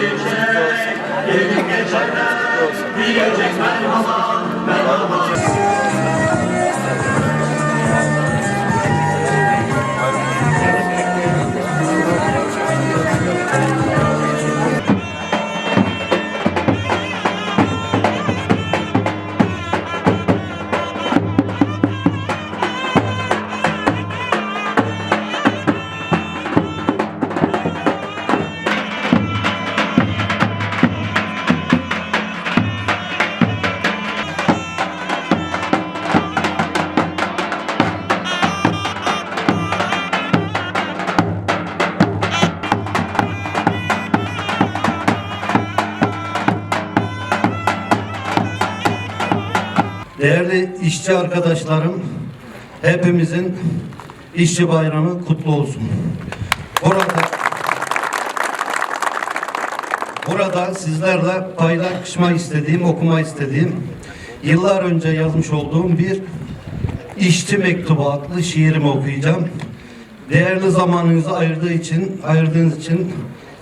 gelecek, gelin geçenler, bilecek merhaba, merhaba. Değerli işçi arkadaşlarım, hepimizin işçi bayramı kutlu olsun. Burada Burada sizlerle paylaşmak istediğim, okuma istediğim, yıllar önce yazmış olduğum bir işçi mektubu adlı şiirimi okuyacağım. Değerli zamanınızı ayırdığı için, ayırdığınız için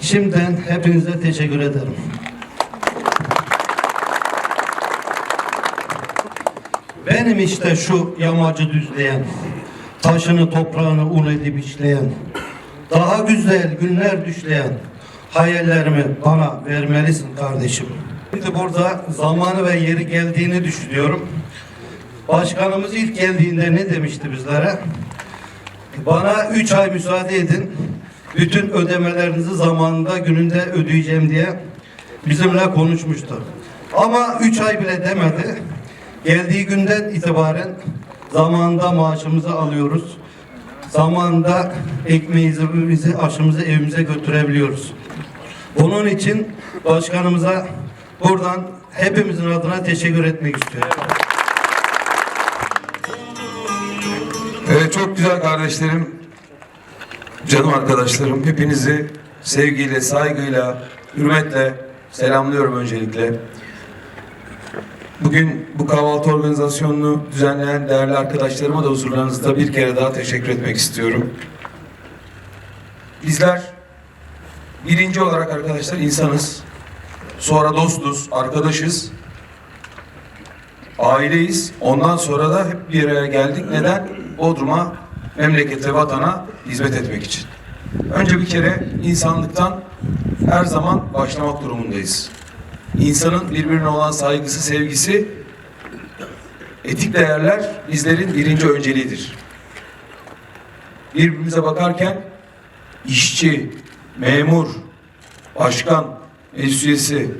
şimdiden hepinize teşekkür ederim. Benim işte şu yamacı düzleyen, taşını toprağını un edip işleyen, daha güzel günler düşleyen hayallerimi bana vermelisin kardeşim. Şimdi burada zamanı ve yeri geldiğini düşünüyorum. Başkanımız ilk geldiğinde ne demişti bizlere? Bana üç ay müsaade edin. Bütün ödemelerinizi zamanında gününde ödeyeceğim diye bizimle konuşmuştu. Ama üç ay bile demedi. Geldiği günden itibaren zamanında maaşımızı alıyoruz. Zamanında ekmeğimizi, aşımızı evimize götürebiliyoruz. Bunun için başkanımıza buradan hepimizin adına teşekkür etmek istiyorum. Evet çok güzel kardeşlerim, canım arkadaşlarım. Hepinizi sevgiyle, saygıyla, hürmetle selamlıyorum öncelikle. Bugün bu kahvaltı organizasyonunu düzenleyen değerli arkadaşlarıma da huzurlarınızda bir kere daha teşekkür etmek istiyorum. Bizler birinci olarak arkadaşlar insanız. Sonra dostuz, arkadaşız. Aileyiz. Ondan sonra da hep bir araya geldik. Neden? Bodrum'a, memlekete, vatana hizmet etmek için. Önce bir kere insanlıktan her zaman başlamak durumundayız. İnsanın birbirine olan saygısı, sevgisi, etik değerler bizlerin birinci önceliğidir. Birbirimize bakarken işçi, memur, başkan, meclis üyesi,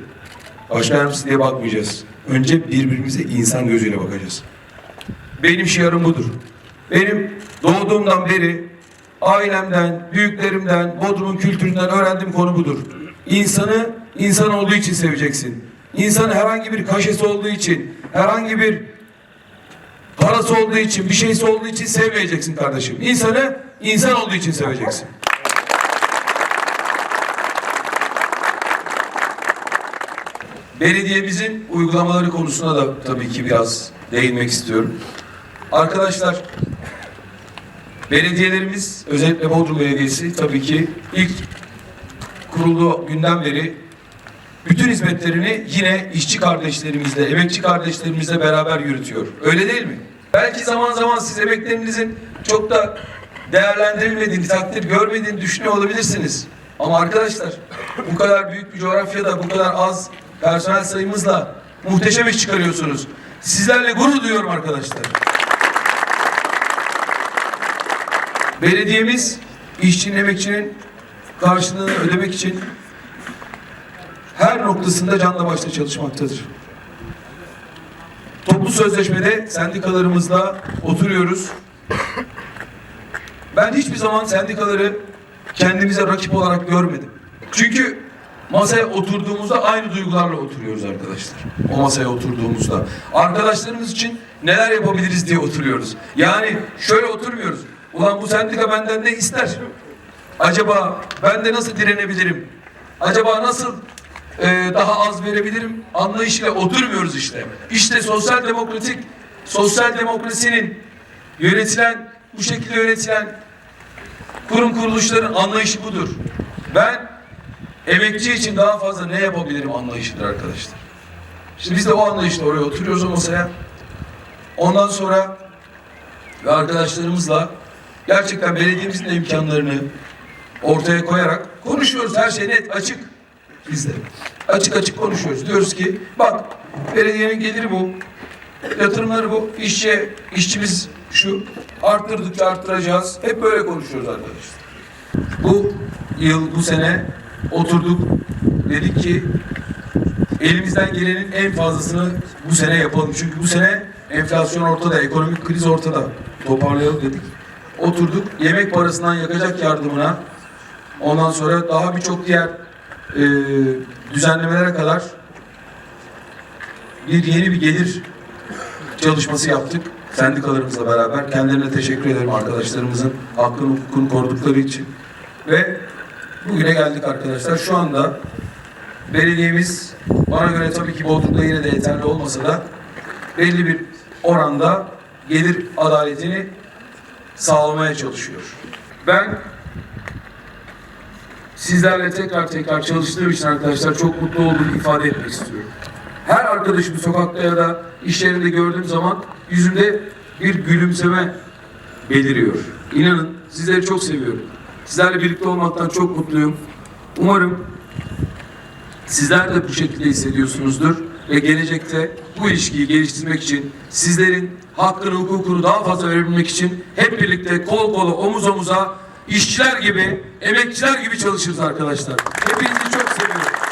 başkan diye bakmayacağız. Önce birbirimize insan gözüyle bakacağız. Benim şiarım budur. Benim doğduğumdan beri ailemden, büyüklerimden, Bodrum'un kültüründen öğrendiğim konu budur. İnsanı insan olduğu için seveceksin. İnsanı herhangi bir kaşesi olduğu için, herhangi bir parası olduğu için, bir şeysi olduğu için sevmeyeceksin kardeşim. İnsanı insan olduğu için seveceksin. Belediyemizin uygulamaları konusuna da tabii ki biraz değinmek istiyorum. Arkadaşlar, belediyelerimiz, özellikle Bodrum Belediyesi tabii ki ilk kurulduğu günden beri bütün hizmetlerini yine işçi kardeşlerimizle, emekçi kardeşlerimizle beraber yürütüyor. Öyle değil mi? Belki zaman zaman siz emeklerinizin çok da değerlendirilmediğini, takdir görmediğini düşünüyor olabilirsiniz. Ama arkadaşlar bu kadar büyük bir coğrafyada bu kadar az personel sayımızla muhteşem iş çıkarıyorsunuz. Sizlerle gurur duyuyorum arkadaşlar. Belediyemiz işçinin, emekçinin karşılığını ödemek için noktasında canla başla çalışmaktadır. Toplu sözleşmede sendikalarımızla oturuyoruz. Ben hiçbir zaman sendikaları kendimize rakip olarak görmedim. Çünkü masaya oturduğumuzda aynı duygularla oturuyoruz arkadaşlar. O masaya oturduğumuzda. Arkadaşlarımız için neler yapabiliriz diye oturuyoruz. Yani şöyle oturmuyoruz. Ulan bu sendika benden ne ister? Acaba ben de nasıl direnebilirim? Acaba nasıl e, daha az verebilirim? Anlayışıyla oturmuyoruz işte. İşte sosyal demokratik, sosyal demokrasinin yönetilen, bu şekilde yönetilen kurum kuruluşların anlayışı budur. Ben emekçi için daha fazla ne yapabilirim anlayışıdır arkadaşlar. Şimdi biz de o anlayışla oraya oturuyoruz o masaya. Ondan sonra ve arkadaşlarımızla gerçekten belediyemizin de imkanlarını ortaya koyarak konuşuyoruz. Her şey net, açık bizde. Açık açık konuşuyoruz. Diyoruz ki bak belediyenin geliri bu. Yatırımları bu. İşçi, işçimiz şu. Arttırdıkça arttıracağız. Hep böyle konuşuyoruz arkadaşlar. Bu yıl, bu sene oturduk. Dedik ki elimizden gelenin en fazlasını bu sene yapalım. Çünkü bu sene enflasyon ortada, ekonomik kriz ortada. Toparlayalım dedik. Oturduk. Yemek parasından yakacak yardımına ondan sonra daha birçok diğer e, düzenlemelere kadar bir yeni bir gelir çalışması yaptık. Sendikalarımızla beraber. Kendilerine teşekkür ederim arkadaşlarımızın hakkını hukukunu korudukları için. Ve bugüne geldik arkadaşlar. Şu anda belediyemiz bana göre tabii ki Bodrum'da yine de yeterli olmasa da belli bir oranda gelir adaletini sağlamaya çalışıyor. Ben sizlerle tekrar tekrar çalıştığım için arkadaşlar çok mutlu olduğumu ifade etmek istiyorum. Her arkadaşımı sokakta ya da iş yerinde gördüğüm zaman yüzümde bir gülümseme beliriyor. İnanın sizleri çok seviyorum. Sizlerle birlikte olmaktan çok mutluyum. Umarım sizler de bu şekilde hissediyorsunuzdur ve gelecekte bu ilişkiyi geliştirmek için sizlerin hakkını hukukunu daha fazla verebilmek için hep birlikte kol kola omuz omuza işçiler gibi emekçiler gibi çalışırız arkadaşlar. Hepinizi çok seviyorum.